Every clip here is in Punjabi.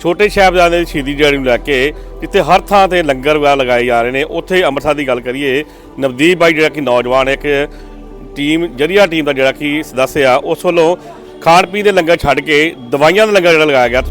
ਛੋਟੇ ਸਾਹਿਬਜ਼ਾਦੇ ਦੀ ਸ਼ਹੀਦੀ ਦਿਹਾੜੀ ਨੂੰ ਲੈ ਕੇ ਜਿੱਥੇ ਹਰ ਥਾਂ ਤੇ ਲੰਗਰ ਵਗੈਰਾ ਲਗਾਏ ਜਾ ਰਹੇ ਨੇ, ਉੱਥੇ ਅੰਮ੍ਰਿਤਸਰ ਦੀ ਗੱਲ ਕਰੀਏ, ਨਵਦੀਪ ਬਾਈ ਜਿਹੜਾ ਕਿ ਨੌਜਵਾਨ ਇੱਕ ਟੀਮ, ਜਰੀਆ ਟੀਮ ਦਾ ਜਿਹੜਾ ਕਿ ਸਦੱਸ ਆ, ਉਸ ਵੱਲੋਂ ਖਾਣ ਪੀਣ ਦੇ ਲੰਗਰ ਛੱਡ ਕੇ ਦਵਾਈਆਂ ਦਾ ਲੰਗਰ ਜਿਹੜਾ ਲਗਾਇਆ ਗਿਆ।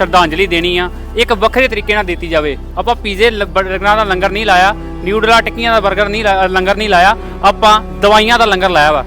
ਸ਼ਰਧਾਂਜਲੀ ਦੇਣੀ ਆ, ਇੱਕ ਵੱਖਰੇ ਤਰੀਕੇ ਨਾਲ ਦਿੱਤੀ ਜਾਵੇ। ਆਪਾਂ ਪੀਜ਼ੇ ਬਰਗਰਾਂ ਦਾ ਲੰਗਰ ਨਹੀਂ ਲਾਇਆ, ਨਿਊਡਲਾ, ਟਿੱਕੀਆਂ ਦਾ ਬਰਗਰ ਨਹੀਂ ਲਾਇਆ- ਲੰਗਰ ਨਹੀਂ ਲਾਇਆ, ਆਪਾਂ ਦਵਾਈਆਂ ਦਾ ਲੰਗਰ ਲਾਇਆ ਵਾ।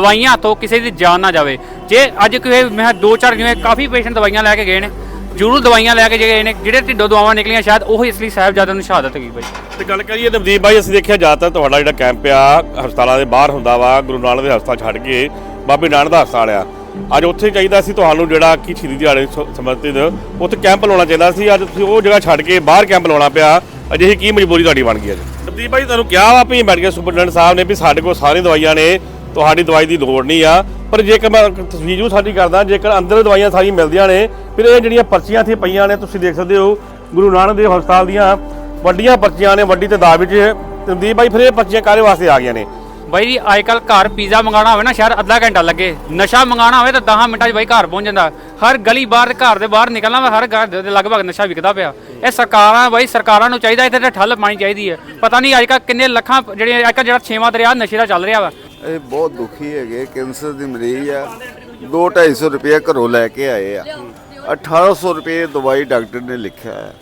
ਦਵਾਈਆਂ ਤੋਂ ਕਿਸੇ ਦੀ ਜਾਨ ਨਾ ਜਾਵੇ। ਜੇ ਅੱਜ ਕੋਈ ਮੈਂ ਦੋ ਚਾਰ ਜਿਵੇਂ ਕਾਫੀ ਪੇਸ਼ੈਂਟ ਦਵਾਈਆਂ ਲੈ ਕੇ ਗਏ ਨੇ ਜ਼ਰੂਰ ਦਵਾਈਆਂ ਲੈ ਕੇ ਜੇ ਗਏ ਨੇ ਜਿਹੜੇ ਢਿੱਡੋਂ ਦਵਾਵਾਂ ਨਿਕਲੀਆਂ ਸ਼ਾਇਦ ਉਹ ਇਸ ਲਈ ਸਾਹਿਬਜ਼ਾਦਿਆਂ ਨੂੰ ਸ਼ਹਾਦਤ ਗਈ ਬਾਈ। ਤੇ ਗੱਲ ਕਰੀਏ ਨਵਦੀਪ ਬਾਈ ਅਸੀਂ ਦੇਖਿਆ ਜ਼ਿਆਦਾਤਰ ਤੁਹਾਡਾ ਜਿਹੜਾ ਕੈਂਪ ਆ ਹਸਪਤਾਲਾਂ ਦੇ ਬਾਹਰ ਹੁੰਦਾ ਵਾ ਗੁਰੂ ਨਾਨਕ ਦੇ ਹਸਪਤਾਲ ਛੱਡ ਕੇ ਬਾਬੇ ਨਾਨਕ ਦਾ ਹਸਪਤਾਲ ਆ। ਅੱਜ ਉੱਥੇ ਚਾਹੀਦਾ ਸੀ ਤੁਹਾਨੂੰ ਜਿਹੜਾ ਕਿ ਸ਼ਹੀਦੀ ਦਿਹਾੜੇ ਨੂੰ ਸ- ਸਮਰਪਿਤ ਉੱਥੇ ਕੈਂਪ ਲਾਉਣਾ ਚਾਹੀਦਾ ਸੀ। ਅੱਜ ਤੁਸੀਂ ਉਹ ਜਗ੍ਹਾ ਛੱਡ ਕੇ ਬਾਹਰ ਕੈਂਪ ਲਾਉਣਾ ਪਿਆ ਅਜਿਹੀ ਕੀ ਮਜਬੂਰੀ ਤੁਹਾਡੀ ਬਣ ਗਈ ਅੱਜ? ਨਵਦੀਪ ਬਾਈ ਤੁਹਾਨੂੰ ਕਿਹਾ ਵਾ ਵੀ ਮੈਡੀਕਲ ਸੁਪਰਡੈਂਟ ਸਾਹਿਬ ਨੇ ਵੀ ਸਾਡੇ ਕੋਲ ਸਾਰੀਆਂ ਦਵਾਈਆਂ ਨੇ ਤੁਹਾਡੀ ਦਵਾਈ ਦੀ ਲੋੜ ਨਹੀਂ ਆ। ਪਰ ਜੇਕਰ ਮੈਂ ਤਸਵੀਰ ਨੂੰ ਸਾਡੀ ਕਰਦਾ, ਜੇਕਰ ਅੰਦਰ ਦਵਾਈਆਂ ਸਾਰੀਆਂ ਮਿਲਦੀਆਂ ਨੇ, ਫਿਰ ਇਹ ਜਿਹੜੀਆਂ ਪਰਚੀਆਂ ਇੱਥੇ ਪਈਆਂ ਨੇ, ਤੁਸੀਂ ਦੇਖ ਸਕਦੇ ਹੋ, ਗੁਰੂ ਨਾਨਕ ਦੇਵ ਹਸਪਤਾਲ ਦੀਆਂ ਵੱਡੀਆਂ ਪਰਚੀਆਂ ਨੇ, ਵੱਡੀ ਤਾਦਾਦ ਵਿੱਚ ਨਵਦੀਪ ਬਾਈ, ਫਿਰ ਇਹ ਪਰਚੀਆਂ ਕਾਹਦੇ ਵਾਸਤੇ ਆ ਗਈਆਂ ਨੇ? ਬਾਈ ਜੀ ਅੱਜ ਘਰ ਪੀਜ਼ਾ ਮੰਗਾਉਣਾ ਹੋਵੇ ਨਾ ਸ਼ਾਇਦ ਅੱਧਾ ਘੰਟਾ ਲੱਗੇ। ਨਸ਼ਾ ਮੰਗਾਉਣਾ ਹੋਵੇ ਤਾਂ 10 ਮਿੰਟਾਂ 'ਚ ਬਾਈ ਘਰ ਪਹੁੰਚ ਜਾਂਦਾ। ਹਰ ਗਲੀ ਬਾਹਰ ਘਰ ਦੇ ਬਾਹਰ ਨਿਕਲਣਾ ਵਾ, ਹਰ ਘਰ ਦੇ ਲਗਭਗ ਨਸ਼ਾ ਵਿਕਦਾ ਪਿਆ। ਇਹ ਸਰਕਾਰਾਂ, ਬਾਈ ਸਰਕਾਰਾਂ ਨੂੰ ਚਾਹੀਦਾ, ਇੱਥੇ ਤੇ ਠੱਲ ਪਾਣੀ ਚਾਹੀਦੀ ਹੈ। ਪਤਾ ਨਹੀਂ ਅੱਜ ਕੱਲ ਕਿੰਨੇ ਲੱਖਾਂ ਜਿਹੜੇ ਅੱਜ ਕੱਲ ਜਿਹੜਾ ਛੇਵਾਂ ਦਰਿਆ, ਨਸ਼ੇ ਦਾ ਚੱਲ ਰਿਹਾ ਵਾ। ਇਹ ਬਹੁਤ ਦੁਖੀ ਹੈਗੇ, ਕੈਂਸਰ ਦੀ ਮਰੀਜ਼ ਆ। 2-250 ਰੁਪਏ ਘਰੋਂ ਲੈ ਕੇ ਆਏ ਆ। 1800 ਰੁਪਏ ਦਵਾਈ ਡਾਕਟਰ ਨੇ ਲਿਖਿਆ ਹੈ।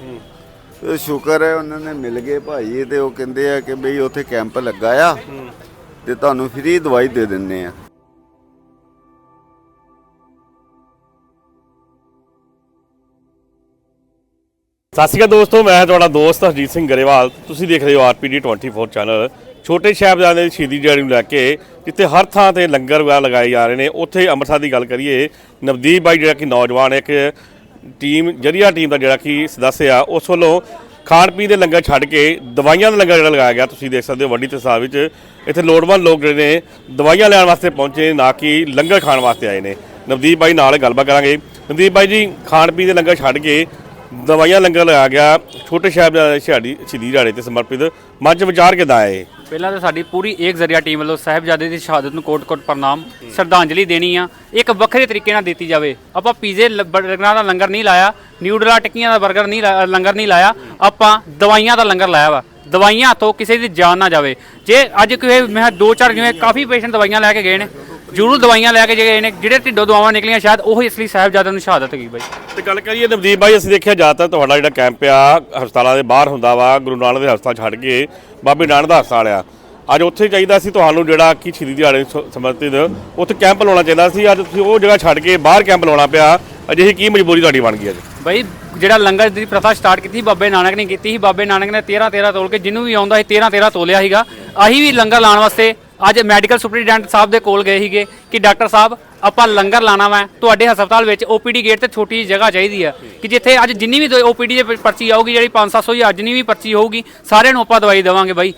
ਤੇ ਸ਼ੁਕਰ ਹੈ ਉਹਨਾਂ ਨੇ ਮਿਲ ਗਏ ਭਾਈ ਤੇ ਉਹ ਕਹਿੰਦੇ ਆ ਕਿ ਬਈ ਉੱਥੇ ਕੈਂਪ ਲੱਗਾ ਆ ਤੇ ਤੁਹਾਨੂੰ ਫ੍ਰੀ ਦਵਾਈ ਦੇ ਦਿੰਨੇ ਆ। ਸਤਿ ਸ਼੍ਰੀ ਅਕਾਲ ਦੋਸਤੋ, ਮੈਂ ਤੁਹਾਡਾ ਦੋਸਤ ਹਰਜੀਤ ਸਿੰਘ ਗਰੇਵਾਲ। ਤੁਸੀਂ ਦੇਖ ਰਹੇ ਹੋ ਆਰਪੀਡੀ 24 ਚੈਨਲ ਛੋਟੇ ਸਾਹਿਬਜ਼ਾਦੇ ਦੀ ਸ਼ਹੀਦੀ ਦਿਹਾੜੀ ਨੂੰ ਲੈ ਕੇ ਜਿੱਥੇ ਹਰ ਥਾਂ ਤੇ ਲੰਗਰ ਵਗੈਰਾ ਲਗਾਏ ਜਾ ਰਹੇ ਨੇ, ਉੱਥੇ ਅੰਮ੍ਰਿਤਸਰ ਦੀ ਗੱਲ ਕਰੀਏ, ਨਵਦੀਪ ਬਾਈ ਜਿਹੜਾ ਕਿ ਨੌਜਵਾਨ ਇੱਕ ਟੀਮ, ਜਰੀਆ ਟੀਮ ਦਾ ਜਿਹੜਾ ਕਿ ਸਦੱਸਿਆ ਆ, ਉਸ ਵੱਲੋਂ ਖਾਣ ਪੀਣ ਦੇ ਲੰਗਰ ਛੱਡ ਕੇ ਦਵਾਈਆਂ ਦਾ ਲੰਗਰ ਜਿਹੜਾ ਲਗਾਇਆ ਗਿਆ, ਤੁਸੀਂ ਦੇਖ ਸਕਦੇ ਹੋ ਵੱਡੀ ਤਸਵੀਰ ਵਿੱਚ। ਇੱਥੇ ਲੋੜਵੰਦ ਲੋਕ ਜਿਹੜੇ ਨੇ, ਦਵਾਈਆਂ ਲੈਣ ਵਾਸਤੇ ਪਹੁੰਚੇ ਨਾ ਕਿ ਲੰਗਰ ਖਾਣ ਵਾਸਤੇ ਆਏ ਨੇ। ਨਵਦੀਪ ਬਾਈ ਨਾਲ ਗੱਲਬਾਤ ਕਰਾਂਗੇ। ਨਵਦੀਪ ਬਾਈ ਜੀ, ਖਾਣ ਪੀਣ ਦੇ ਲੰਗਰ ਛੱਡ ਕੇ ਦਵਾਈਆਂ ਲੰਗਰ ਲਗਾਇਆ ਗਿਆ, ਛੋਟੇ ਸਾਹਿਬ ਸ਼ਹਾਦੀ ਸ਼ਹੀਦੀ ਦਿਹਾੜੇ ਤੇ ਸਮਰਪਿਤ। ਮੰਚ ਵਿਚਾਰ ਕਿੱਦਾਂ ਆਏ? ਪਹਿਲਾਂ ਤਾਂ ਸਾਡੀ ਪੂਰੀ ਏਕ ਜ਼ਰੀਆ ਟੀਮ ਵੱਲੋਂ ਸਾਹਿਬਜ਼ਾਦੇ ਦੀ ਸ਼ਹਾਦਤ ਨੂੰ ਕੋਟ-ਕੋਟ ਪ੍ਰਣਾਮ, ਸ਼ਰਧਾਂਜਲੀ ਦੇਣੀ ਆ। ਇੱਕ ਵੱਖਰੇ ਤਰੀਕੇ ਨਾਲ ਦਿੱਤੀ ਜਾਵੇ। ਆਪਾਂ ਪੀਜ਼ੇ ਲ- ਬਰਗਰਾਂ ਦਾ ਲੰਗਰ ਨਹੀਂ ਲਾਇਆ, ਨਿਊਡਲਾ, ਟਿੱਕੀਆਂ ਦਾ ਬਰਗਰ ਨਹੀਂ ਲਾਇਆ- ਲੰਗਰ ਨਹੀਂ ਲਾਇਆ, ਆਪਾਂ ਦਵਾਈਆਂ ਦਾ ਲੰਗਰ ਲਾਇਆ ਵਾ। ਦਵਾਈਆਂ ਤੋਂ ਕਿਸੇ ਦੀ ਜਾਨ ਨਾ ਜਾਵੇ। ਜੇ ਅੱਜ ਕੋਈ ਮੈਂ ਦੋ ਚਾਰ ਜਿਵੇਂ ਕਾਫੀ ਪੇਸ਼ੈਂਟ ਦਵਾਈਆਂ ਲੈ ਕੇ ਗਏ ਨੇ ਜ਼ਰੂਰ ਦਵਾਈਆਂ ਲੈ ਕੇ ਜੇ ਗਏ ਨੇ ਜਿਹੜੇ ਢਿੱਡੋਂ ਦਵਾਵਾਂ ਨਿਕਲੀਆਂ ਸ਼ਾਇਦ ਉਹ ਇਸ ਲਈ ਸਾਹਿਬਜ਼ਾਦਿਆਂ ਨੂੰ ਸ਼ਹਾਦਤ ਗਈ ਬਾਈ। ਤੇ ਗੱਲ ਕਰੀਏ ਨਵਦੀਪ ਬਾਈ ਅਸੀਂ ਦੇਖਿਆ ਜ਼ਿਆਦਾਤਰ ਤੁਹਾਡਾ ਜਿਹੜਾ ਕੈਂਪ ਆ ਹਸਪਤਾਲਾਂ ਦੇ ਬਾਹਰ ਹੁੰਦਾ ਵਾ ਗੁਰੂ ਨਾਨਕ ਦੇ ਹਸਪਤਾਲ ਛੱਡ ਕੇ ਬਾਬੇ ਨਾਨਕ ਦਾ ਹਸਪਤਾਲ ਆ। ਅੱਜ ਉੱਥੇ ਚਾਹੀਦਾ ਸੀ ਤੁਹਾਨੂੰ ਜਿਹੜਾ ਕਿ ਸ਼ਹੀਦੀ ਦਿਹਾੜੇ ਸਮਰਪਿਤ ਉੱਥੇ ਕੈਂਪ ਲਾਉਣਾ ਚਾਹੀਦਾ ਸੀ ਅੱਜ ਤੁਸੀਂ ਉਹ ਜਗ੍ਹਾ ਛੱਡ ਕੇ ਬਾਹਰ ਕੈਂਪ ਲਾਉਣਾ ਪਿਆ ਅਜਿਹੀ ਕੀ ਮਜਬੂਰੀ ਤੁਹਾਡੀ ਬਣ ਗਈ ਅੱਜ? ਬਈ ਜਿਹੜਾ ਲੰਗਰ ਦੀ ਪ੍ਰਥਾ ਸਟਾਰਟ ਕੀਤੀ ਬਾਬੇ ਨਾਨਕ ਨੇ ਕੀਤੀ ਸੀ ਬਾਬੇ ਨਾਨਕ ਨੇ 13 13 ਤੋਲ ਕੇ ਜਿਹਨੂੰ ਵੀ ਆਉਂਦਾ ਸੀ 13 13 ਤੋਲਿਆ ਸੀਗਾ। ਆਹੀ ਵੀ ਲੰਗਰ ਲਾਉਣ ਵਾਸਤੇ ਅੱਜ ਮੈਡੀਕਲ ਸੁਪਰੀਡੈਂਟ ਸਾਹਿਬ ਦੇ ਕੋਲ ਗਏ ਸੀਗੇ ਕਿ ਡਾਕਟਰ ਸਾਹਿਬ, ਆਪਾਂ ਲੰਗਰ ਲਾਣਾ ਵਾ, ਤੁਹਾਡੇ ਹਸਪਤਾਲ ਵਿੱਚ ਓਪੀਡੀ ਗੇਟ ਤੇ ਛੋਟੀ ਜਿਹੀ ਜਗ੍ਹਾ ਚਾਹੀਦੀ ਆ। ਕਿ ਜਿੱਥੇ ਅੱਜ ਜਿੰਨੀ ਵੀ ਓਪੀਡੀ ਦੇ ਵਿੱਚ ਪਰਚੀ ਆਊਗੀ, ਜਿਹੜੀ 5-700 ਜਾਂ ਜਿੰਨੀ ਵੀ ਪਰਚੀ ਹੋਊਗੀ, ਸਾਰਿਆਂ ਨੂੰ ਆਪਾਂ ਦਵਾਈ ਦੇਵਾਂਗੇ ਬਾਈ।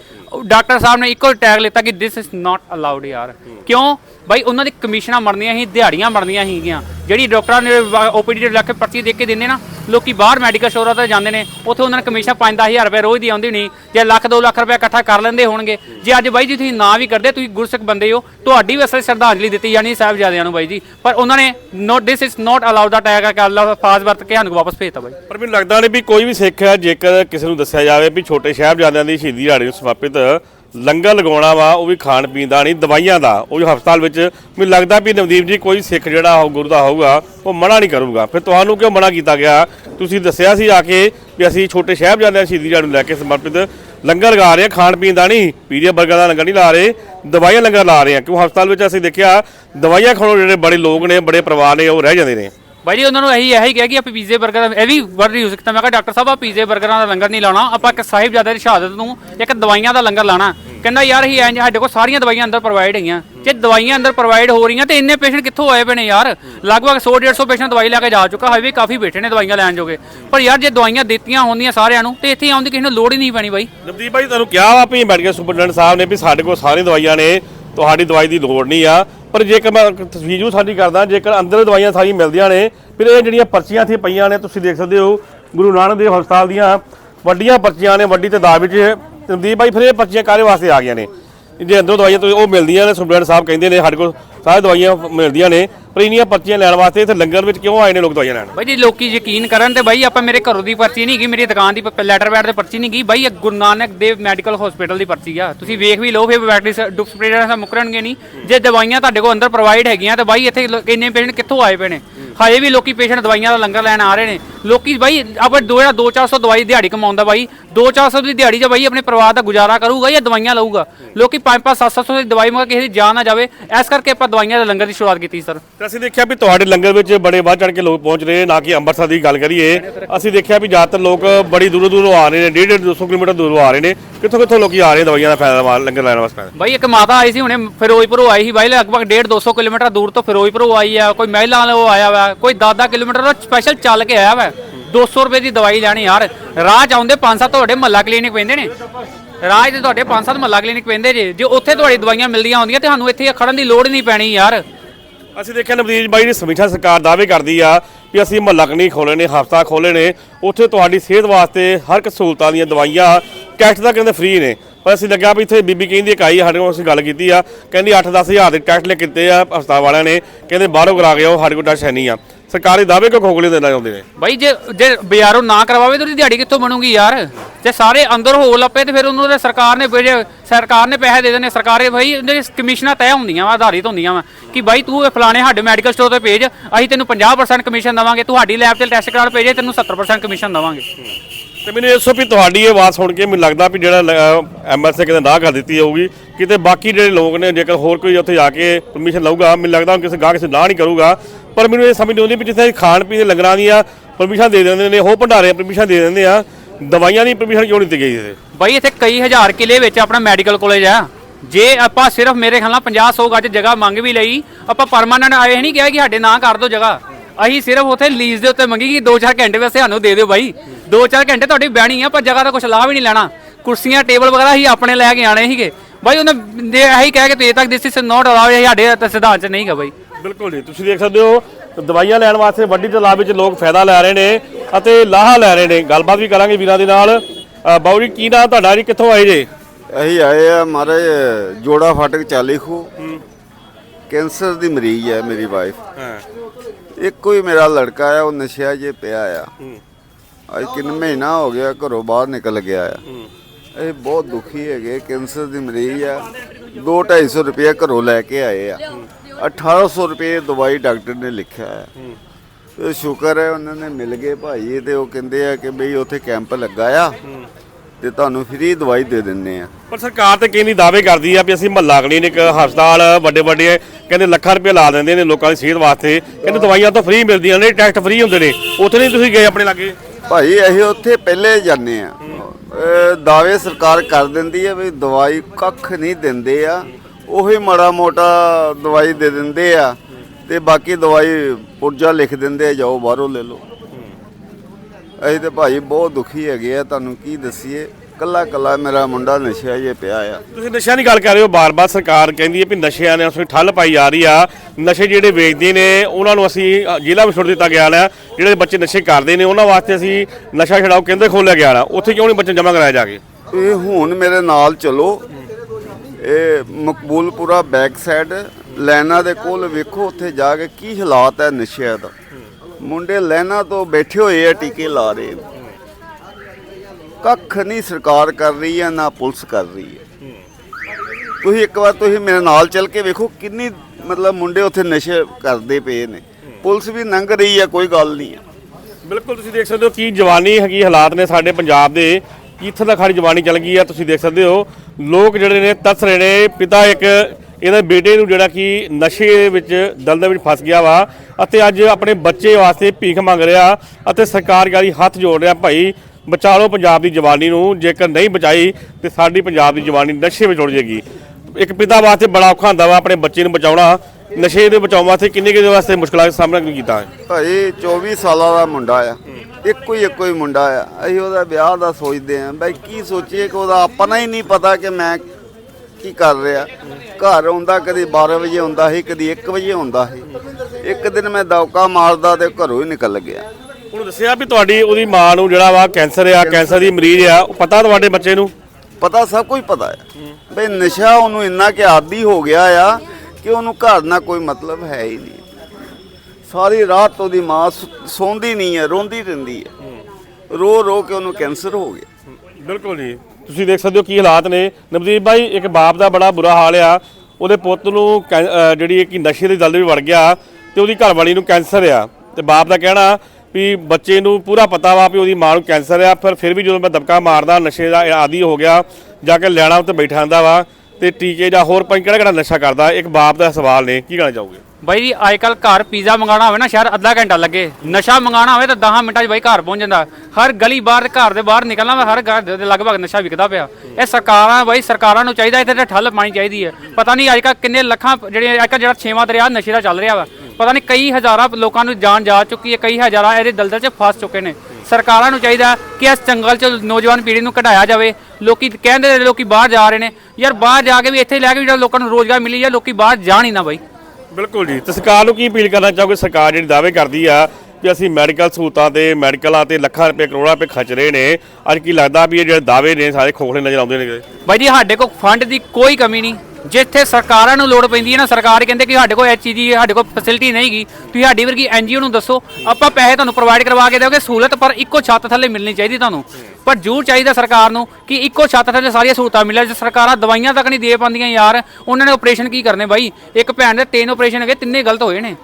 ਡਾਕਟਰ ਸਾਹਿਬ ਨੇ ਇੱਕੋ ਟੈਗ ਲਿੱਤਾ ਕਿ ਦਿਸ ਇਜ਼ ਨਾਟ ਅਲਾਉਡ ਯਾਰ। ਕਿਉਂ? ਬਾਈ, ਉਹਨਾਂ ਦੀ ਕਮਿਸ਼ਨਾਂ ਮਰਨੀਆਂ ਸੀ, ਦਿਹਾੜੀਆਂ ਮਰਨੀਆਂ ਸੀਗੀਆਂ। ਜਿਹੜੀ ਡਾਕਟਰਾਂ ਨੇ ਓਪੀਡੀ ਦੇ ਲੱਖ ਪਰਚੀ ਦੇ ਕੇ ਦਿੰਦੇ ਨਾ, ਲੋਕੀ ਬਾਹਰ ਮੈਡੀਕਲ ਸਟੋਰਾਂ ਤੇ ਜਾਂਦੇ ਨੇ, ਉੱਥੇ ਉਹਨਾਂ ਨੇ ਕਮਿਸ਼ਨ 5-10000 ਰੁਪਏ ਰੋਜ਼ ਦੀ ਆਉਂਦੀ ਨਹੀਂ। ਜੇ ਲੱਖ 2 ਲੱਖ ਰੁਪਏ ਇਕੱਠਾ ਕਰ ਲੈਂਦੇ ਹੋਣਗੇ, ਜੇ ਅੱਜ ਬਾਈ ਜੀ ਤੁਸੀਂ ਨਾ ਵੀ ਕਰਦੇ, ਤੁਸੀਂ ਗੁਰਸਿੱਖ ਬੰਦੇ ਹੋ, ਤੁਹਾਡੀ ਵੀ ਅਸਲ ਸ਼ਰਧਾਂਜਲੀ ਦਿੱਤੀ ਜਾਣੀ ਸਾਹਿਬਜ਼ਾਦਿਆਂ ਨੂੰ ਬਾਈ ਜੀ। ਪਰ ਉਹਨਾਂ ਨੇ note this is not allowed the tag ਕਿ ਅੱਲਾਹ ਫਾਜ਼ ਵਰਤ ਕੇ ਸਾਨੂੰ ਵਾਪਸ ਭੇਜਤਾ ਬਾਈ। ਪਰ ਮੈਨੂੰ ਲੱਗਦਾ ਨਹੀਂ ਵੀ ਕੋਈ ਵੀ ਸਿੱਖ ਹੈ, ਜੇਕਰ ਕਿਸੇ ਨੂੰ ਦੱਸਿਆ ਜਾਵੇ ਵੀ ਛੋਟੇ ਸਾਹਿਬਜ਼ਾਦਿਆਂ ਦੀ ਸ਼ਹੀਦੀ ਦਿਹਾੜੀ ਨੂੰ ਸਮਰਪਿਤ ਲੰਗਰ ਲਗਾਉਣਾ ਵਾ, ਉਹ ਵੀ ਖਾਣ ਪੀਣ ਦਾ ਨਹੀਂ, ਦਵਾਈਆਂ ਦਾ, ਉਹ ਵੀ ਹਸਪਤਾਲ ਵਿੱਚ ਮੈਨੂੰ ਲੱਗਦਾ ਵੀ ਨਵਦੀਪ ਜੀ, ਕੋਈ ਸਿੱਖ ਜਿਹੜਾ ਉਹ ਗੁਰੂ ਦਾ ਹੋਊਗਾ, ਉਹ ਮਨਾ ਨਹੀਂ ਕਰੂਗਾ। ਫਿਰ ਤੁਹਾਨੂੰ ਕਿਉਂ ਮਨਾ ਕੀਤਾ ਗਿਆ? ਤੁਸੀਂ ਦੱਸਿਆ ਸੀ ਆ ਕੇ ਵੀ ਅਸੀਂ ਛੋਟੇ ਸਾਹਿਬਜ਼ਾਦਿਆਂ ਦੀ ਸ਼ਹੀਦੀ ਦਿਹਾੜੇ ਨੂੰ ਲੈ ਕੇ ਸਮਰਪਿਤ ਲੰਗਰ ਲਗਾ ਰਹੇ ਹਾਂ, ਖਾਣ ਪੀਣ ਦਾ ਨਹੀਂ ਪੀਰੀਆ ਬਰਗਰ ਦਾ ਲੰਗਰ ਨਹੀਂ ਲਾ ਰਹੇ, ਦਵਾਈਆਂ ਲੰਗਰ ਲਾ ਰਹੇ ਹਾਂ। ਕਿਉਂ ਹਸਪਤਾਲ ਵਿੱਚ ਅਸੀਂ ਦੇਖਿਆ, ਦਵਾਈਆਂ ਖਾਣੋਂ ਜਿਹੜੇ ਬੜੇ ਲੋਕ ਨੇ, ਬੜੇ ਪਰਿਵਾਰ ਨੇ, ਉਹ ਰਹਿ ਜਾਂਦੇ ਨੇ। ਬਾਈ ਜੀ, ਉਹਨਾਂ ਨੂੰ ਇਹੀ ਇਹੀ ਕਿਹਾ ਕਿ ਆਪਾਂ ਪੀਜ਼ੇ 버ਗਰ ਇਹ ਵੀ ਵਰਡ ਯੂਜ਼ ਕੀਤਾ। ਮੈਂ ਕਿਹਾ ਡਾਕਟਰ ਸਾਹਿਬ ਆ ਪੀਜ਼ੇ 버ਗਰਾਂ ਦਾ ਲੰਗਰ ਨਹੀਂ ਲਾਉਣਾ। ਆਪਾਂ ਇੱਕ ਸਾਹਿਬਜ਼ਾਦੇ ਦੀ ਸ਼ਹਾਦਤ ਨੂੰ ਇੱਕ ਦਵਾਈਆਂ ਦਾ ਲੰਗਰ ਲਾਣਾ। ਕਹਿੰਦਾ, ਯਾਰ ਹੀ ਐਂ ਸਾਡੇ ਕੋਲ ਸਾਰੀਆਂ ਦਵਾਈਆਂ ਅੰਦਰ ਪ੍ਰੋਵਾਈਡ ਹੈਗੀਆਂ। ਜੇ ਦਵਾਈਆਂ ਅੰਦਰ ਪ੍ਰੋਵਾਈਡ ਹੋ ਰਹੀਆਂ ਤੇ ਇੰਨੇ ਪੇਸ਼ੈਂਟ ਕਿੱਥੋਂ ਆਏ ਪਏ ਨੇ ਯਾਰ? ਲਗਭਗ 100 150 ਪੇਸ਼ੈਂਟ ਦਵਾਈ ਲੈ ਕੇ ਜਾ ਚੁੱਕਾ। ਹੈ ਵੀ, ਕਾਫੀ ਬੈਠੇ ਨੇ ਦਵਾਈਆਂ ਲੈਣ ਜੋਗੇ। ਪਰ ਯਾਰ, ਜੇ ਦਵਾਈਆਂ ਦਿੱਤੀਆਂ ਹੁੰਦੀਆਂ ਸਾਰਿਆਂ ਨੂੰ, ਤੇ ਇੱਥੇ ਆਉਣ ਦੀ ਕਿਸੇ ਨੂੰ ਲੋੜ ਹੀ ਨਹੀਂ ਪੈਣੀ ਬਾਈ। ਨਵਦੀਪ ਭਾਈ, ਤੁਹਾਨੂੰ ਕਿਹਾ ਵਾ ਵੀ ਮੈਡੀਕਲ ਸੁਪਰਡੈਂਟ ਸਾਹਿਬ ਨੇ ਵੀ ਸਾਡੇ ਕੋਲ ਸਾਰੀਆਂ ਦਵਾਈਆਂ ਨੇ। ਤੁਹਾਡੀ ਦਵਾਈ ਦੀ ਲੋੜ ਨਹੀਂ ਆ। ਪਰ ਜੇਕਰ ਮੈਂ ਤਸਵੀਰ ਨੂੰ ਸਾਡੀ ਕਰਦਾ, ਜੇਕਰ ਅੰਦਰ ਦਵਾਈਆਂ ਸਾਰੀ ਮਿਲਦੀਆਂ ਨੇ, ਫਿਰ ਇਹ ਜਿਹੜੀਆਂ ਪਰਚੀਆਂ ਇੱਥੇ ਪਈਆਂ ਨੇ, ਤੁਸੀਂ ਦੇਖ ਸਕਦੇ ਹੋ, ਗੁਰੂ ਨਾਨਕ ਦੇਵ ਹਸਪਤਾਲ ਦੀਆਂ ਵੱਡੀਆਂ ਪਰਚੀਆਂ ਨੇ, ਵੱਡੀ ਤਾਦਾਦ ਵਿੱਚ। ਨਵਦੀਪ ਭਾਈ ਫਿਰ ਇਹ ਪਰਚੀਆਂ ਕਾਹਦੇ ਵਾਸਤੇ ਆ ਗਈਆਂ ਨੇ? ਜੇ ਅੰਦਰੋਂ ਦਵਾਈਆਂ ਤੋਂ ਉਹ ਮਿਲਦੀਆਂ ਨੇ, ਸੁਪਰਡੈਂਟ ਸਾਹਿਬ ਕਹਿੰਦੇ ਨੇ ਸਾਡੇ ਕੋਲ ਸਾਰੀਆਂ ਦਵਾਈਆਂ ਮਿਲਦੀਆਂ ਨੇ, ਪਰ ਇੰਨੀਆਂ ਪਰਚੀਆਂ ਲੈਣ ਵਾਸਤੇ ਇੱਥੇ ਲੰਗਰ ਵਿੱਚ ਕਿਉਂ ਆਏ ਨੇ ਲੋਕ ਦਵਾਈਆਂ ਲੈਣ? ਬਾਈ ਜੀ, ਲੋਕੀ ਯਕੀਨ ਕਰਨ ਤੇ ਬਾਈ ਆਪਾਂ ਮੇਰੇ ਘਰੋਂ ਦੀ ਪਰਚੀ ਨਹੀਂ ਗਈ, ਮੇਰੀ ਦੁਕਾਨ ਦੀ ਲੈਟਰ ਪੈਡ ਤੇ ਪਰਚੀ ਨਹੀਂ ਗਈ। ਬਾਈ, ਇਹ ਗੁਰੂ ਨਾਨਕ ਦੇਵ ਮੈਡੀਕਲ ਹਸਪੀਟਲ ਦੀ ਪਰਚੀ ਆ। ਤੁਸੀਂ ਵੇਖ ਵੀ ਲਓ, ਫਿਰ ਬੈਟਰੀ ਡੁਪਸਪਰੇਡਰ ਸਾਹਿਬ ਮੁਕਰਨਗੇ ਨਹੀਂ। ਜੇ ਦਵਾਈਆਂ ਤੁਹਾਡੇ ਕੋਲ ਅੰਦਰ ਪ੍ਰੋਵਾਈਡ ਹੈਗੀਆਂ, ਤਾਂ ਬਾਈ ਇੱਥੇ ਲੋ- ਇੰਨੇ ਪੇਸ਼ੈਂਟ ਕਿੱਥੋਂ ਆਏ ਪਏ ਨੇ? ਹਾਏ ਵੀ ਲੋਕੀ ਪੇਸ਼ੈਂਟ ਦਵਾਈਆਂ ਦਾ ਲੰਗਰ ਲੈਣ ਆ ਰਹੇ ਨੇ। ਲੋਕੀ ਬਾਈ ਆਪਾਂ ਦੋ ਜਿਹੜਾ 2-400 ਦਵਾਈ ਦਿਹਾੜੀ ਕਮਾਉਂਦਾ ਬਾਈ। 2-400 ਦੀ ਦਿਹਾੜੀ 'ਚ ਬਾਈ ਆਪਣੇ ਪਰਿਵਾਰ ਦਾ ਗੁਜ਼ਾਰਾ ਕਰੂਗਾ ਜਾਂ ਦਵਾਈਆਂ ਲਊਗਾ। ਲੋਕੀ 5-5 700 ਦੀ ਦਵਾਈ ਮਗਾ ਕਿਸੇ ਦੀ ਜਾਨ ਨਾ ਜਾਵੇ। ਇਸ ਕਰਕੇ ਆਪਾਂ ਦਵਾਈਆਂ ਦੇ ਲੰਗਰ ਦੀ ਸ਼ੁਰੂਆਤ ਕੀਤੀ ਸਰ ਤੇ ਅਸੀਂ ਦੇਖਿਆ ਵੀ ਤੁਹਾਡੇ ਲੰਗਰ ਵਿੱਚ ਬੜੇ ਵੱਧ ਚੜ ਕੇ ਲੋਕ ਪਹੁੰਚ ਰਹੇ ਨਾ ਕਿ ਅੰਮ੍ਰਿਤਸਰ ਦੀ ਗੱਲ ਕਰੀਏ। ਅਸੀਂ ਦੇਖਿਆ ਵੀ ਜ਼ਿਆਦਾਤਰ ਲੋਕ ਬੜੀ ਦੂਰੋਂ ਦੂਰੋਂ ਆ ਰਹੇ ਨੇ 1.5 200 ਕਿਲੋਮੀਟਰ ਦੂਰੋਂ ਆ ਰਹੇ ਨੇ। ਕਿੱਥੋਂ ਕਿੱਥੋਂ ਲੋਕੀ ਆ ਰਹੇ ਦਵਾਈਆਂ ਦਾ ਫਾਇਦਾ ਲੰਗਰ ਲੈਣ ਵਾਸਤੇ? ਬਾਈ ਇੱਕ ਮਾਤਾ ਆਈ ਸੀ ਹੁਣੇ ਫਿਰੋਜ਼ਪੁਰੋਂ ਆਈ ਸੀ ਬਾਈ ਲਗਭਗ 1.5 200 ਕਿਲੋਮੀਟਰ ਦੂਰ ਤੋਂ ਫਿਰੋਜ਼ਪੁਰੋਂ ਆਈ ਆ। ਕੋਈ ਮਹਿਲਾ ਵਾਲੋ ਆਇਆ ਵਾ ਕੋਈ 10 ਕਿਲੋਮੀਟਰ ਦਾ ਸਪੈਸ਼ਲ ਚੱਲ ਕੇ ਆਇਆ ਵਾ। 200 ਰੁਪਏ ਦੀ ਦਵਾਈ ਲੈਣੀ ਯਾਰ। ਰਾਹ ਚ ਆਉਂਦੇ 5-7 ਤੁਹਾਡੇ ਮਹੱਲਾ ਕਲੀਨਿਕ ਪੈਂਦੇ ਨੇ। ਰਾਜ 'ਚ ਤੁਹਾਡੇ 5-7 ਮਹੱਲਾ ਕਲੀਨਿਕ ਪੈਂਦੇ ਜੇ। ਜੇ ਉੱਥੇ ਤੁਹਾਡੀ ਦਵਾਈਆਂ ਮਿਲਦੀਆਂ ਹੁੰਦੀਆਂ ਤੇ ਸਾਨੂੰ ਇੱਥੇ ਖੜਨ ਦੀ ਲੋੜ ਹੀ ਨਹੀਂ ਪੈਣੀ ਯਾਰ। ਅਸੀਂ ਦੇਖਿਆ ਨਵਦੀਪ ਬਾਈ ਦੀ ਸਮੀਖਿਆ ਸਰਕਾਰ ਦਾਅਵੇ ਕਰਦੀ ਆ ਵੀ ਅਸੀਂ ਮੁਹੱਲਾ ਕਲੀਨਿਕ ਖੋਲੇ ਨੇ, ਹਸਪਤਾਲ ਖੋਲੇ ਨੇ। ਉੱਥੇ ਤੁਹਾਡੀ ਸਿਹਤ ਵਾਸਤੇ ਹਰ ਇੱਕ ਸਹੂਲਤਾਂ ਦੀਆਂ ਦਵਾਈਆਂ ਟੈਸਟ ਤਾਂ ਕਹਿੰਦੇ ਫ੍ਰੀ ਨੇ। ਪਰ ਅਸੀਂ ਲੱਗਿਆ ਵੀ ਇੱਥੇ ਬੀਬੀ ਕਹਿੰਦੀ ਇੱਕ ਆਈ ਸਾਡੇ ਕੋਲ ਅਸੀਂ ਗੱਲ ਕੀਤੀ ਆ। ਕਹਿੰਦੀ 8-10 ਹਜ਼ਾਰ ਦੇ ਟੈਸਟ ਲੈ ਕੀਤੇ ਆ ਹਸਪਤਾਲ ਵਾਲਿਆਂ ਨੇ। ਕਹਿੰਦੇ ਬਾਹਰੋਂ ਕਰਾ ਕੇ ਆਓ, ਸਾਡੇ ਕੋਲ ਟੈਸਟ ਹੈ ਨਹੀਂ ਆ। ਸਰਕਾਰੀ ਦਾਅਵੇ ਕਿਉਂ ਖੋਖਲੇ ਦੇਣਾ ਚਾਹੁੰਦੇ ਨੇ? ਬਾਈ ਜੇ ਜੇ ਬਾਜ਼ਾਰੋਂ ਨਾ ਕਰਵਾਵੇ ਤਾਂ ਉਹਦੀ ਦਿਹਾੜੀ ਕਿੱਥੋਂ ਬਣੂਗੀ ਯਾਰ? ਜੇ ਸਾਰੇ ਅੰਦਰ ਹੋ ਲੱਪੇ ਤੇ ਫਿਰ ਉਹਨੂੰ ਤੇ ਸਰਕਾਰ ਨੇ ਸਰਕਾਰ ਨੇ ਪੈਸੇ ਦੇ ਦੇਣੇ, ਸਰਕਾਰੇ ਭਾਈ ਉਹਦੇ ਕਮਿਸ਼ਨਾਂ ਤੈਅ ਹੁੰਦੀਆਂ ਵਾ, ਆਧਾਰਿਤ ਹੁੰਦੀਆਂ ਵਾ ਕਿ ਬਾਈ ਤੂੰ ਇਹ ਫਲਾਣੇ ਸਾਡੇ ਮੈਡੀਕਲ ਸਟੋਰ ਤੇ ਭੇਜ, ਅਸੀਂ ਤੈਨੂੰ 50% ਕਮਿਸ਼ਨ ਦਵਾਂਗੇ ਤੁਹਾਡੀ ਲੈਬ ਤੇ ਟੈਸਟ ਕਰਾਉਣ ਭੇਜੇ, ਤੈਨੂੰ 70% ਕਮਿਸ਼ਨ ਦਵਾਂਗੇ। ਤੇ ਮੈਨੂੰ ਇਸ ਵੀ ਤੁਹਾਡੀ ਇਹ ਆਵਾਜ਼ ਸੁਣ ਕੇ ਮੈਨੂੰ ਲੱਗਦਾ ਵੀ ਜਿਹੜਾ ਐਮਐਸਏ ਕਿਤੇ ਨਾ ਕਰ ਦਿੱਤੀ ਜਾਊਗੀ। ਕਿਤੇ ਬਾਕੀ ਜਿਹੜੇ ਲੋਕ ਨੇ, ਜੇਕਰ ਹੋਰ ਕੋਈ ਉੱਥੇ ਜਾ ਕੇ ਪਰਮਿਸ਼ਨ ਲਊਗਾ, ਮੈਨੂੰ ਲੱਗਦਾ ਕਿਸੇ ਗਾਹ ਕਿਸੇ ਨਾ ਨਹੀਂ ਕਰੂਗਾ। ਪਰ ਮੈਨੂੰ ਇਹ ਸਮਝ ਨਹੀਂ ਆਉਂਦੀ ਵੀ ਜਿੱਥੇ ਖਾਣ ਪੀਣ ਦੇ ਲੰਗਰਾਂ ਦੀਆਂ ਪਰਮਿਸ਼ਨ ਦੇ ਦਿੰਦੇ ਨੇ, ਉਹ ਭੰਡਾਰੇ ਪਰਮਿਸ਼ਨ ਦੇ ਦਿੰਦੇ ਆ, ਦਵਾਈਆਂ ਦੀ ਪਰਮਿਸ਼ਨ ਕਿਉਂ ਨਹੀਂ ਦਿੱਤੀ ਗਈ ਇਹਦੇ? ਬਾਈ, ਇੱਥੇ ਕਈ ਹਜ਼ਾਰ ਕਿਲੇ ਵਿੱਚ ਆਪਣਾ ਮੈਡੀਕਲ ਕਾਲਜ ਆ। ਜੇ ਆਪਾਂ ਸਿਰਫ ਮੇਰੇ ਖਿਆਲ ਨਾਲ 50 100 ਗੱਜ ਜਗ੍ਹਾ ਮੰਗ ਵੀ ਲਈ, ਆਪਾਂ ਪਰਮਾਨੈਂਟ ਆਏ ਨਹੀਂ ਕਿਹਾ ਕਿ ਸਾਡੇ ਨਾਂ ਕਰ ਦਿਓ ਜਗ੍ਹਾ। ਅਸੀਂ ਸਿਰਫ ਉੱਥੇ ਲੀਜ਼ ਦੇ ਉੱਤੇ ਮੰਗੀ ਕਿ 2-4 ਘੰਟੇ ਵਾਸਤੇ ਸਾਨੂੰ ਦੇ ਦਿਓ ਬਾਈ। 2-4 ਘੰਟੇ ਤੁਹਾਡੀ ਬਹਿਣੀ ਆ ਪਰ ਜਗ੍ਹਾ ਦਾ ਕੁਝ ਲਾਭ ਵੀ ਨਹੀਂ ਲੈਣਾ। ਕੁਰਸੀਆਂ ਟੇਬਲ ਵਗੈਰਾ ਹੀ ਆਪਣੇ ਲੈ ਕੇ ਆਣੇ ਸੀਗੇ। ਬਾਈ ਉਹਨੇ ਦੇ ਇਹੀ ਕਹਿ ਕੇ ਤੇ ਤੱਕ ਦਿਸ ਇਜ਼ ਨਾਟ ਅਲਾਉਡ ਸਾਡੇ ਤਾਂ ਸਿਧਾਂਤ ਚ ਨਹੀਂਗਾ ਬਾਈ। ਬਿਲਕੁਲ ਜੀ ਤੁਸੀਂ ਦੇਖ ਸਕਦੇ ਹੋ ਦਵਾਈਆਂ ਲੈਣ ਵਾਸਤੇ ਵੱਡੀ ਤਾਦਾਦ ਵਿੱਚ ਲੋਕ ਫਾਇਦਾ ਲੈ ਰਹੇ ਨੇ ਅਤੇ ਲਾਹਾ ਲੈ ਰਹੇ ਨੇ। ਗੱਲਬਾਤ ਵੀ ਕਰਾਂਗੇ ਵੀਰਾਂ ਦੇ ਨਾਲ। ਜੀ ਕੀ ਨਾਮ ਤੁਹਾਡਾ ਜੀ? ਕਿੱਥੋਂ ਆਏ ਜੇ? ਅਸੀਂ ਆਏ ਆ ਮਹਾਰਾਜ ਜੋੜਾ ਫਾਟਕ ਚਾਲੀ ਖੂ ਕੈਂਸਰ ਦੀ ਮਰੀਜ਼ ਹੈ ਮੇਰੀ ਵਾਈਫ ਹਾਂ। ਇੱਕੋ ਹੀ ਮੇਰਾ ਲੜਕਾ ਆ ਉਹ ਨਸ਼ਿਆ ਜੇ ਪਿਆ ਆ। ਅੱਜ ਕਿੰਨ ਮਹੀਨਾ ਹੋ ਗਿਆ ਘਰੋਂ ਬਾਹਰ ਨਿਕਲ ਗਿਆ ਆ ਇਹ ਬਹੁਤ ਦੁਖੀ ਹੈਗੇ, ਕੈਂਸਰ ਦੀ ਮਰੀਜ਼ ਆ। 2-250 ਰੁਪਏ ਘਰੋਂ ਲੈ ਕੇ ਆਏ ਆ। 1800 ਰੁਪਏ ਦਵਾਈ ਡਾਕਟਰ ਨੇ ਲਿਖਿਆ ਹੈ ਤੇ ਸ਼ੁਕਰ ਹੈ ਉਹਨਾਂ ਨੇ ਮਿਲ ਗਏ ਭਾਈ ਤੇ ਉਹ ਕਹਿੰਦੇ ਆ ਕਿ ਬਈ ਉੱਥੇ ਕੈਂਪ ਲੱਗਾ ਆ ਤੇ ਤੁਹਾਨੂੰ ਫ੍ਰੀ ਦਵਾਈ ਦੇ ਦਿੰਨੇ ਆ। ਪਰ ਸਰਕਾਰ ਤੇ ਕਹਿੰਦੀ ਦਾਅਵੇ ਕਰਦੀ ਆ ਵੀ ਅਸੀਂ ਮਹੱਲਾ ਕਲੀਨਿਕ, ਹਸਪਤਾਲ ਵੱਡੇ ਵੱਡੇ ਕਹਿੰਦੇ ਲੱਖਾਂ ਰੁਪਏ ਲਾ ਦਿੰਦੇ ਨੇ ਲੋਕਾਂ ਦੀ ਸਿਹਤ ਵਾਸਤੇ। ਕਹਿੰਦੇ ਦਵਾਈਆਂ ਤਾਂ ਫ੍ਰੀ ਮਿਲਦੀਆਂ ਨੇ, ਟੈਸਟ ਫ੍ਰੀ ਹੁੰਦੇ ਨੇ। ਉੱਥੇ ਨਹੀਂ ਤੁਸੀਂ ਗਏ ਆਪਣੇ ਲਾਗੇ? ਭਾਈ, ਅਸੀਂ ਉੱਥੇ ਪਹਿਲੇ ਜਾਂਦੇ ਆ ਦਾਅਵੇ ਸਰਕਾਰ ਕਰ ਦਿੰਦੀ ਹੈ ਵੀ ਦਵਾਈ ਕੱਖ ਨਹੀਂ ਦਿੰਦੇ ਆ। ਉਹੀ ਮਾੜਾ ਮੋਟਾ ਦਵਾਈ ਦੇ ਦਿੰਦੇ ਆ ਤੇ ਬਾਕੀ ਦਵਾਈ ਪੁਰਜਾ ਲਿਖ ਦਿੰਦੇ ਆ, ਜਾਓ ਬਾਹਰੋਂ ਲੈ ਲਓ। ਅਸੀਂ ਤੇ ਭਾਈ ਬਹੁਤ ਦੁਖੀ ਹੈਗੇ ਆ, ਤੁਹਾਨੂੰ ਕੀ ਦਸੀਏ। ਕੱਲਾ ਕੱਲਾ ਮੇਰਾ ਮੁੰਡਾ ਨਸ਼ਾ ਜੇ ਪਿਆ ਆ। ਤੁਸੀਂ ਨਸ਼ਿਆਂ ਦੀ ਗੱਲ ਕਰ ਰਹੇ ਹੋ ਬਾਰ-ਬਾਰ ਸਰਕਾਰ ਕਹਿੰਦੀ ਹੈ ਵੀ ਨਸ਼ਿਆਂ ਨੇ ਉਸੇ ਠੱਲ ਪਾਈ ਜਾ ਰਹੀ ਆ। ਨਸ਼ੇ ਜਿਹੜੇ ਵੇਚਦੇ ਨੇ ਉਹਨਾਂ ਨੂੰ ਅਸੀਂ ਜ਼ਿਲ੍ਹਾ ਵਿੱਚ ਛੁੱਟ ਦਿੱਤਾ ਗਿਆ ਨਾ ਜਿਹੜੇ ਬੱਚੇ ਨਸ਼ੇ ਕਰਦੇ ਨੇ ਉਹਨਾਂ ਵਾਸਤੇ ਅਸੀਂ ਨਸ਼ਾ ਛਡਾਓ ਕੇਂਦਰ ਖੋਲਿਆ ਗਿਆ ਨਾ। ਉੱਥੇ ਕਿਉਂ ਨਹੀਂ ਬੱਚੇ ਜਮ੍ਹਾਂ ਕਰਾਇਆ ਜਾ ਕੇ? ਇਹ ਹੁਣ ਮੇਰੇ ਨਾਲ ਚਲੋ। ਇਹ ਮਕਬੂਲਪੁਰਾ ਬੈਕ ਸਾਈਡ ਲੈਣਾ ਦੇ ਕੋਲ ਵੇਖੋ ਉੱਥੇ ਜਾ ਕੇ ਕੀ ਹਾਲਾਤ ਹੈ ਨਸ਼ਿਆਂ ਦਾ। ਮੁੰਡੇ ਲੈਣਾ ਤੋਂ ਬੈਠੇ ਹੋਏ ਆ ਟੀਕੇ ਲਾ ਰਹੇ ਨੇ। ਕੱਖ ਨਹੀਂ ਸਰਕਾਰ ਕਰ ਰਹੀ ਹੈ, ਨਾ ਪੁਲਿਸ ਕਰ ਰਹੀ ਹੈ। ਤੁਸੀਂ ਇੱਕ ਵਾਰ ਤੁਸੀਂ ਮੇਰੇ ਨਾਲ ਚੱਲ ਕੇ ਵੇਖੋ ਕਿੰਨੀ ਮਤਲਬ ਮੁੰਡੇ ਉੱਥੇ ਨਸ਼ੇ ਕਰਦੇ ਪਏ ਨੇ। ਪੁਲਿਸ ਵੀ ਲੰਘ ਰਹੀ ਹੈ, ਕੋਈ ਗੱਲ ਨਹੀਂ ਹੈ। ਬਿਲਕੁਲ, ਤੁਸੀਂ ਦੇਖ ਸਕਦੇ ਹੋ ਕੀ ਜਵਾਨੀ ਹੈਗੀ ਹਾਲਾਤ ਨੇ ਸਾਡੇ ਪੰਜਾਬ ਦੇ। ਕਿੱਥੇ ਤੱਕ ਸਾਡੀ ਜਵਾਨੀ ਚੱਲ ਗਈ ਆ ਤੁਸੀਂ ਦੇਖ ਸਕਦੇ ਹੋ। ਲੋਕ ਜਿਹੜੇ ਨੇ ਤਸ ਰਹੇ ਨੇ, ਪਿਤਾ ਇੱਕ ਇਹਦੇ ਬੇਟੇ ਨੂੰ ਜਿਹੜਾ ਕਿ ਨਸ਼ੇ ਦੇ ਵਿੱਚ ਦੇ ਵਿੱਚ ਫਸ ਗਿਆ ਵਾ ਅਤੇ ਅੱਜ ਆਪਣੇ ਬੱਚੇ ਵਾਸਤੇ ਭੀਖ ਮੰਗ ਰਿਹਾ ਅਤੇ ਸਰਕਾਰ ਗਾੜੀ ਹੱਥ ਜੋੜ ਰਿਹਾ, ਭਾਈ। ਬਚਾ ਲਓ ਪੰਜਾਬ ਦੀ ਜਵਾਨੀ ਨੂੰ, ਜੇਕਰ ਨਹੀਂ ਬਚਾਈ ਤੇ ਸਾਡੀ ਪੰਜਾਬ ਦੀ ਜਵਾਨੀ ਨਸ਼ੇ ਵਿੱਚ ਉੜ ਜਾਏਗੀ ਇੱਕ ਪਿਤਾ ਵਾਸਤੇ ਬੜਾ ਔਖਾ ਹੁੰਦਾ ਵਾ ਆਪਣੇ ਬੱਚੇ ਨੂੰ ਬਚਾਉਣਾ, ਨਸ਼ੇ ਦੇ ਬਚਾਉਣ ਵਾਸਤੇ ਕਿੰਨੇ ਕਿਹਦੇ ਵਾਸਤੇ ਮੁਸ਼ਕਲਾਂ ਦਾ ਸਾਹਮਣਾ ਕਿਉਂ ਕੀਤਾ ਹੈ? ਭਾਈ 24 ਸਾਲਾਂ ਦਾ ਮੁੰਡਾ ਆ। ਇੱਕੋ ਹੀ ਇੱਕੋ ਹੀ ਮੁੰਡਾ ਆ। ਅਸੀਂ ਉਹਦਾ ਵਿਆਹ ਦਾ ਸੋਚਦੇ ਆਂ ਬਈ ਕੀ ਸੋਚੀਏ ਕਿ ਉਹਦਾ ਆਪਣਾ ਹੀ ਨਹੀਂ ਪਤਾ ਕਿ ਮੈਂ ਕੀ ਕਰ ਰਿਹਾ। ਘਰ ਆਉਂਦਾ ਕਦੀ 12 ਵਜੇ ਆਉਂਦਾ ਸੀ, ਕਦੀ 1 ਵਜੇ ਆਉਂਦਾ ਸੀ। ਇੱਕ ਦਿਨ ਮੈਂ ਦੌਕਾ ਮਾਰਦਾ ਤੇ ਘਰੋਂ ਹੀ ਨਿਕਲ ਗਿਆ। ਹੁਣ ਦੱਸਿਆ ਵੀ ਤੁਹਾਡੀ ਉਹਦੀ ਮਾਂ ਨੂੰ ਜਿਹੜਾ ਵਾ ਕੈਂਸਰ ਆ ਕੈਂਸਰ ਦੀ ਮਰੀਜ਼ ਆ ਉਹ ਪਤਾ ਤੁਹਾਡੇ ਬੱਚੇ ਨੂੰ? ਪਤਾ ਸਭ ਕੁਝ ਪਤਾ ਹੈ। ਬਈ ਨਸ਼ਾ ਉਹਨੂੰ ਇੰਨਾ ਕਿ ਆਦੀ ਹੋ ਗਿਆ ਆ ਕਿ ਉਹਨੂੰ ਘਰ ਨਾਲ ਕੋਈ ਮਤਲਬ ਹੈ ਹੀ ਨਹੀਂ। ਸਾਰੀ ਰਾਤ ਉਹਦੀ ਮਾਂ ਸੌਂਦੀ ਨਹੀਂ ਹੈ ਰੋਂਦੀ ਰਹਿੰਦੀ ਹੈ। ਰੋ ਰੋ ਕੇ ਉਹਨੂੰ ਕੈਂਸਰ ਹੋ ਗਿਆ। ਬਿਲਕੁਲ ਜੀ। ਤੁਸੀਂ ਦੇਖ ਸਕਦੇ ਹੋ ਕੀ ਹਾਲਾਤ ਨੇ। ਨਵਦੀਪ ਭਾਈ ਇੱਕ ਬਾਪ ਦਾ ਬੜਾ ਬੁਰਾ ਹਾਲ ਆ। ਉਹਦੇ ਪੁੱਤ ਨੂੰ ਜਿਹੜੀ ਇਹ ਕਿ ਨਸ਼ੇ ਦੀ ਦਲਦਲ ਵਿੱਚ ਵੜ ਗਿਆ ਤੇ ਉਹਦੀ ਘਰਵਾਲੀ ਨੂੰ ਕੈਂਸਰ ਆ। ਤੇ ਬਾਪ ਦਾ ਕਹਿਣਾ ਵੀ ਬੱਚੇ ਨੂੰ ਪੂਰਾ ਪਤਾ ਵਾ ਵੀ ਉਹਦੀ ਮਾਂ ਨੂੰ ਕੈਂਸਰ ਆ ਪਰ ਫਿਰ ਵੀ ਜਦੋਂ ਮੈਂ ਦਬਕਾ ਮਾਰਦਾ, ਨਸ਼ੇ ਦਾ ਆਦੀ ਹੋ ਗਿਆ, ਜਾ ਕੇ ਲੈਣਾ ਉੱਤੇ ਬੈਠਾ ਹੁੰਦਾ ਵਾ, ਤੇ ਟੀਕੇ ਜਾਂ ਹੋਰ ਪੰਜ ਕਿਹੜਾ ਕਿਹੜਾ ਨਸ਼ਾ ਕਰਦਾ, ਇੱਕ ਬਾਪ ਦਾ ਸਵਾਲ ਨੇ, ਕੀ ਕਹਿਣਾ ਚਾਹੋਗੇ? ਬਾਈ ਜੀ ਅੱਜ ਕੱਲ ਘਰ ਪੀਜ਼ਾ ਮੰਗਾਉਣਾ ਹੋਵੇ ਨਾ ਸ਼ਾਇਦ ਅੱਧਾ ਘੰਟਾ ਲੱਗੇ। ਨਸ਼ਾ ਮੰਗਾਉਣਾ ਹੋਵੇ ਤਾਂ 10 ਮਿੰਟਾਂ 'ਚ ਬਾਈ ਘਰ ਪਹੁੰਚ ਜਾਂਦਾ। ਹਰ ਗਲੀ ਬਾਹਰ ਘਰ ਦੇ ਬਾਹਰ ਨਿਕਲਣਾ ਵਾ, ਹਰ ਘਰ ਦੇ ਲਗਭਗ ਨਸ਼ਾ ਵਿਕਦਾ ਪਿਆ। ਇਹ ਸਰਕਾਰਾਂ, ਬਾਈ ਸਰਕਾਰਾਂ ਨੂੰ ਚਾਹੀਦਾ, ਇੱਥੇ ਤੇ ਠੱਲ ਪਾਣੀ ਚਾਹੀਦੀ ਹੈ। ਪਤਾ ਨਹੀਂ ਅੱਜ ਕੱਲ ਕਿੰਨੇ ਲੱਖਾਂ, ਜਿਹੜੇ ਅੱਜ ਕੱਲ ਜਿਹੜਾ ਛੇਵਾਂ ਦਰਿਆ, ਨਸ਼ੇ ਦਾ ਚੱਲ ਰਿਹਾ ਵਾ। ਪਤਾ ਨਹੀਂ ਕਈ ਹਜ਼ਾਰਾਂ ਲੋਕਾਂ ਨੂੰ ਜਾਨ ਜਾ ਚੁੱਕੀ ਹੈ, ਕਈ ਹਜ਼ਾਰਾਂ ਇਹਦੇ ਦਲਦਲ 'ਚ ਫਸ ਚੁੱਕੇ ਨੇ। ਸਰਕਾਰਾਂ ਨੂੰ ਚਾਹੀਦਾ ਕਿ ਇਸ ਜੰਗਲ 'ਚ ਨੌਜਵਾਨ ਪੀੜ੍ਹੀ ਨੂੰ ਕਢਾਇਆ ਜਾਵੇ। ਲੋਕੀ ਕਹਿੰਦੇ ਨੇ ਲੋਕੀ ਬਾਹਰ ਜਾ ਰਹੇ ਨੇ। ਯਾਰ ਬਾਹਰ ਜਾ ਕੇ ਵੀ ਇੱਥੇ ਲੈ ਕੇ ਜਿਹੜਾ ਲੋਕਾਂ ਨੂੰ ਰੋਜ਼ਗਾਰ ਮਿਲੀ ਜਾਂ ਲੋਕੀ ਬਾਹਰ ਜਾਣ ਹੀ ਨਾ ਬਾਈ। ਬਿਲਕੁਲ ਜੀ। ਤੇ ਸਰਕਾਰ ਨੂੰ ਕੀ ਅਪੀਲ ਕਰਨਾ ਚਾਹੋਗੇ? ਸਰਕਾਰ ਜਿਹੜੀ ਦਾਅਵੇ ਕਰਦੀ ਆ ਕਿ ਅਸੀਂ ਮੈਡੀਕਲ ਸਹੂਲਤਾਂ ਤੇ ਮੈਡੀਕਲਾਂ ਤੇ ਲੱਖਾਂ ਰੁਪਏ, ਕਰੋੜਾਂ ਰੁਪਏ ਖਰਚ ਰਹੇ ਨੇ। ਅੱਜ ਕੀ ਲੱਗਦਾ ਵੀ ਇਹ ਜਿਹੜੇ ਦਾਅਵੇ ਨੇ, ਸਾਰੇ ਖੋਖਲੇ ਨਜ਼ਰ ਆਉਂਦੇ ਨੇ ਬਾਈ ਜੀ, ਸਾਡੇ ਕੋਲ ਫੰਡ ਦੀ ਕੋਈ ਕਮੀ ਨਹੀਂ। ਜਿੱਥੇ ਸਰਕਾਰਾਂ ਨੂੰ ਲੋੜ ਪੈਂਦੀ ਹੈ ਨਾ, ਸਰਕਾਰ ਕਹਿੰਦੇ ਕਿ ਸਾਡੇ ਕੋਲ ਇਹ ਚੀਜ਼ ਦੀ ਸਾਡੇ ਕੋਲ ਫੈਸਿਲਿਟੀ ਨਹੀਂ ਤੁਸੀਂ ਸਾਡੀ ਵਰਗੀ ਐਨਜੀਓ ਨੂੰ ਦੱਸੋ, ਆਪਾਂ ਪੈਸੇ ਤੁਹਾਨੂੰ ਪ੍ਰੋਵਾਈਡ ਕਰਵਾ ਕੇ ਦੇਵਾਂਗੇ ਸਹੂਲਤ ਪਰ ਇੱਕੋ ਛੱਤ ਥੱਲੇ ਮਿਲਣੀ ਚਾਹੀਦੀ ਤੁਹਾਨੂੰ। ਪਰ ਜ਼ਰੂਰ ਚਾਹੀਦਾ ਸਰਕਾਰ ਨੂੰ ਕਿ ਇੱਕੋ ਛੱਤ ਥੱਲੇ ਸਾਰੀਆਂ ਸਹੂਲਤਾਂ ਮਿਲਣ ਜੇ ਸਰਕਾਰਾਂ ਦਵਾਈਆਂ ਤੱਕ ਨਹੀਂ ਦੇ ਪਾਉਂਦੀਆਂ ਯਾਰ, ਉਹਨਾਂ ਨੇ ਆਪਰੇਸ਼ਨ ਕੀ ਕਰਨੇ ਬਾਈ? ਇੱਕ ਭੈਣ ਦੇ ਤਿੰਨ ਆਪਰੇਸ਼ਨ ਹੈਗੇ, ਤਿੰਨੇ ਗਲਤ ਹੋਏ ਨੇ।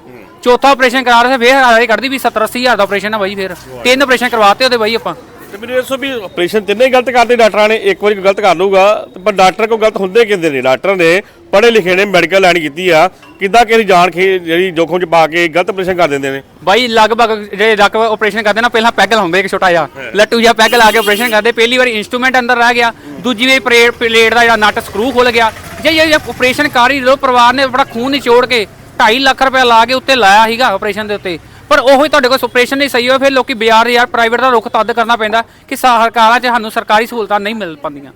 ਚੌਥਾ ਆਪਰੇਸ਼ਨ ਕਰਾ ਰਹੇ ਫੇਰ ਹਾਰੇ ਕੱਢਦੀ ਵੀ 70 80 ਹਜ਼ਾਰ ਦਾ ਆਪਰੇਸ਼ਨ ਹੈ ਬਾਈ ਫੇਰ। ਤਿੰਨ ਆਪਰੇਸ਼ਨ ਕਰਵਾਤੇ ਉਹਦੇ ਬਾਈ ਆਪਾਂ। ਤੇ ਮੈਨੂੰ ਦੱਸੋ ਵੀ ਆਪਰੇਸ਼ਨ ਤਿੰਨੇ ਹੀ ਗਲਤ ਕਰਦੇ ਡਾਕਟਰਾਂ ਨੇ ਇੱਕ ਵਾਰੀ ਕੋਈ ਗਲਤ ਕਰ ਲੂਗਾ ਤੇ ਪਰ ਡਾਕਟਰ ਕੋ ਗਲਤ ਹੁੰਦੇ ਕਿੰਦੇ ਨੇ? ਡਾਕਟਰ ਨੇ ਪੜ੍ਹੇ ਲਿਖੇ ਨੇ ਮੈਡੀਕਲ ਲਾਈਨ ਕੀਤੀ ਆ ਕਿੱਦਾਂ ਕਿਸੇ ਦੀ ਜਾਨ ਖੇ ਜਿਹੜੀ ਜੋਖਮ ਚ ਪਾ ਕੇ ਗਲਤ ਆਪਰੇਸ਼ਨ ਕਰ ਦਿੰਦੇ ਨੇ? ਬਾਈ ਲਗਭਗ ਜਿਹੜੇ ਡਾਕਟਰ ਆਪਰੇਸ਼ਨ ਕਰਦੇ ਨਾ ਪਹਿਲਾਂ ਪੈਗ ਲਾਉਂਦੇ ਇੱਕ ਛੋਟਾ ਜਿਹਾ। ਲੱਟੂ ਜਿਹਾ ਪੈਗ ਲਾ ਕੇ ਆਪਰੇਸ਼ਨ ਕਰਦੇ ਪਹਿਲੀ ਵਾਰੀ ਇਨਸਟਰੂਮੈਂਟ ਅੰਦਰ ਰਹਿ ਗਿਆ। ਦੂਜੀ ਵਾਰੀ ਪਲੇਟ ਪਲੇਟ ਦਾ ਜਿਹੜਾ ਨਟ ਸਕਰੂ ਖੁੱਲ ਗਿਆ। ਜੇ ਇਹ ਆਪਰੇਸ਼ਨ ਕਰ ਹੀ ਲੋ ਪਰਿਵਾਰ ਨੇ ਬੜਾ ਖੂਨ ਨਿਚੋੜ ਕੇ 2.5 ਲੱਖ ਰੁਪਏ ਲਾ ਕੇ ਉੱਤੇ ਲਾਇਆ ਸੀਗਾ ਆਪਰੇਸ਼ਨ ਦੇ ਉੱਤੇ। ਪਰ ਉਹ ਹੀ ਤੁਹਾਡੇ ਕੋਲ ਆਪਰੇਸ਼ਨ ਨਹੀਂ ਸਹੀ ਹੋਇਆ ਫਿਰ ਲੋਕੀ ਬਾਜ਼ਾਰ ਯਾਰ ਪ੍ਰਾਈਵੇਟ ਦਾ ਰੁੱਖ ਤੱਦ ਕਰਨਾ ਪੈਂਦਾ ਕਿ ਸਰਕਾਰਾਂ 'ਚ ਸਾਨੂੰ ਸਰਕਾਰੀ ਸਹੂਲਤਾਂ ਨਹੀਂ ਮਿਲ ਪਾਉਂਦੀਆਂ।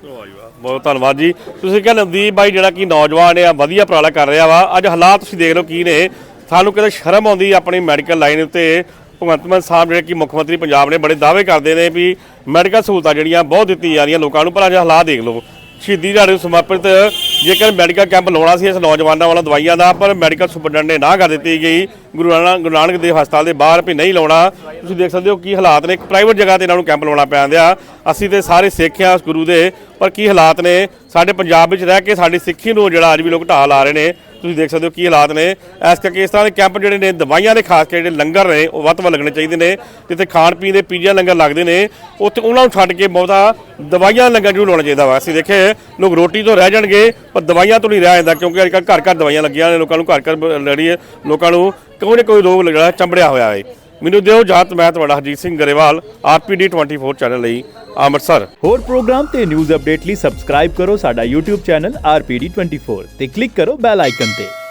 ਬਹੁਤ ਧੰਨਵਾਦ ਜੀ। ਤੁਸੀਂ ਕਹਿੰਦੇ ਨਵਦੀਪ ਬਾਈ ਜਿਹੜਾ ਕਿ ਨੌਜਵਾਨ ਆ, ਵਧੀਆ ਉਪਰਾਲਾ ਕਰ ਰਿਹਾ ਵਾ। ਅੱਜ ਹਾਲਾਤ ਤੁਸੀਂ ਦੇਖ ਲਓ ਕੀ ਨੇ। ਸਾਨੂੰ ਕਿਤੇ ਸ਼ਰਮ ਆਉਂਦੀ ਆਪਣੀ ਮੈਡੀਕਲ ਲਾਈਨ ਉੱਤੇ। ਭਗਵੰਤ ਮਾਨ ਸਾਹਿਬ ਜਿਹੜੇ ਕਿ ਮੁੱਖ ਮੰਤਰੀ ਪੰਜਾਬ ਨੇ ਬੜੇ ਦਾਅਵੇ ਕਰਦੇ ਨੇ ਵੀ ਮੈਡੀਕਲ ਸਹੂਲਤਾਂ ਜਿਹੜੀਆਂ ਬਹੁਤ ਦਿੱਤੀ ਜਾ ਰਹੀਆਂ ਲੋਕਾਂ ਨੂੰ, ਪਰ ਅੱਜ ਹਾਲਾਤ ਦੇਖ ਲਓ। ਸ਼ਹੀਦੀ ਦਿਹਾੜੇ ਨੂੰ ਸਮਰਪਿਤ, ਜੇਕਰ ਮੈਡੀਕਲ ਕੈਂਪ ਲਾਉਣਾ ਸੀ, ਇਸ ਨੌਜਵਾਨਾਂ ਵਾਲਾ ਦਵਾਈਆਂ ਦਾ, ਪਰ ਮੈਡੀਕਲ ਸੁਪਰਡੈਂਟ ਨੇ ਨਾ ਕਰ ਦਿੱਤੀ ਗਈ। ਗੁਰੂ ਨਾਨਕ ਗੁਰੂ ਨਾਨਕ ਦੇਵ ਹਸਪਤਾਲ ਦੇ ਬਾਹਰ ਵੀ ਨਹੀਂ ਲਾਉਣਾ। ਤੁਸੀਂ ਦੇਖ ਸਕਦੇ ਹੋ ਕੀ ਹਾਲਾਤ ਨੇ। ਇੱਕ ਪ੍ਰਾਈਵੇਟ ਜਗ੍ਹਾ ਤੇ ਇਹਨਾਂ ਨੂੰ ਕੈਂਪ ਲਾਉਣਾ ਪੈਂਦਿਆ ਅਸੀਂ ਤੇ ਸਾਰੇ ਸਿੱਖ ਆ ਉਸ ਗੁਰੂ ਦੇ, ਪਰ ਕੀ ਹਾਲਾਤ ਨੇ? ਸਾਡੇ ਪੰਜਾਬ ਵਿੱਚ ਰਹਿ ਕੇ ਸਾਡੀ ਸਿੱਖੀ ਨੂੰ ਜਿਹੜਾ ਅੱਜ ਵੀ ਲੋਕ ਢਾਹ ਲਾ ਰਹੇ ਨੇ। ਤੁਸੀਂ ਦੇਖ ਸਕਦੇ ਹੋ ਕੀ ਹਾਲਾਤ ਨੇ। ਇਸ ਕਰਕੇ ਇਸ ਤਰ੍ਹਾਂ ਦੇ ਕੈਂਪ ਜਿਹੜੇ ਨੇ, ਦਵਾਈਆਂ ਦੇ ਖਾਸ ਕਰਕੇ ਜਿਹੜੇ ਲੰਗਰ ਨੇ, ਉਹ ਵੱਧ ਤੋਂ ਵੱਧ ਲੱਗਣੇ ਚਾਹੀਦੇ ਨੇ, ਜਿੱਥੇ ਖਾਣ ਪੀਣ ਦੇ ਪੀਜ਼ਾ ਲੰਗਰ ਲੱਗਦੇ ਨੇ, ਉੱਥੇ ਉਹਨਾਂ ਨੂੰ ਛੱਡ ਕੇ ਬਹੁਤਾ ਦਵਾਈਆਂ ਲੰਗਰ ਜ਼ਰੂਰ ਲਾਉਣਾ ਚਾਹੀਦਾ ਵਾ। ਅਸੀਂ ਦੇਖੇ, ਲੋਕ ਰੋਟੀ ਤੋਂ ਰਹਿ ਜਾਣਗੇ, ਪਰ ਦਵਾਈਆਂ ਤੋਂ ਨਹੀਂ ਰਹਿ ਜਾਂਦਾ, ਕਿਉਂਕਿ ਅੱਜ ਕੱਲ੍ਹ ਘਰ ਘਰ ਦਵਾਈਆਂ ਲੱਗੀਆਂ ਨੇ, ਲੋਕਾਂ ਨੂੰ ਘਰ ਘਰ ਲੜੀ ਲੋਕਾਂ ਨੂੰ ਕੋਈ ਨਾ ਕੋਈ ਰੋਗ ਜਿਹੜਾ, ਚੰਬੜਿਆ ਹੋਇਆ ਹੈ ਮੈਨੂੰ ਦਿਓ ਜਾਤ ਮੈਂ ਤੁਹਾਡਾ ਹਰਜੀਤ ਸਿੰਘ ਗਰੇਵਾਲ ਆਰਪੀਡੀ 24 ਚੈਨਲ ਲਈ, ਅੰਮ੍ਰਿਤਸਰ। ਹੋਰ ਪ੍ਰੋਗਰਾਮ ਤੇ ਨਿਊਜ਼ ਅਪਡੇਟ ਲਈ ਸਬਸਕ੍ਰਾਈਬ ਕਰੋ ਸਾਡਾ YouTube ਚੈਨਲ RPD24 ਤੇ ਕਲਿੱਕ ਕਰੋ ਬੈਲ ਆਈਕਨ ਤੇ।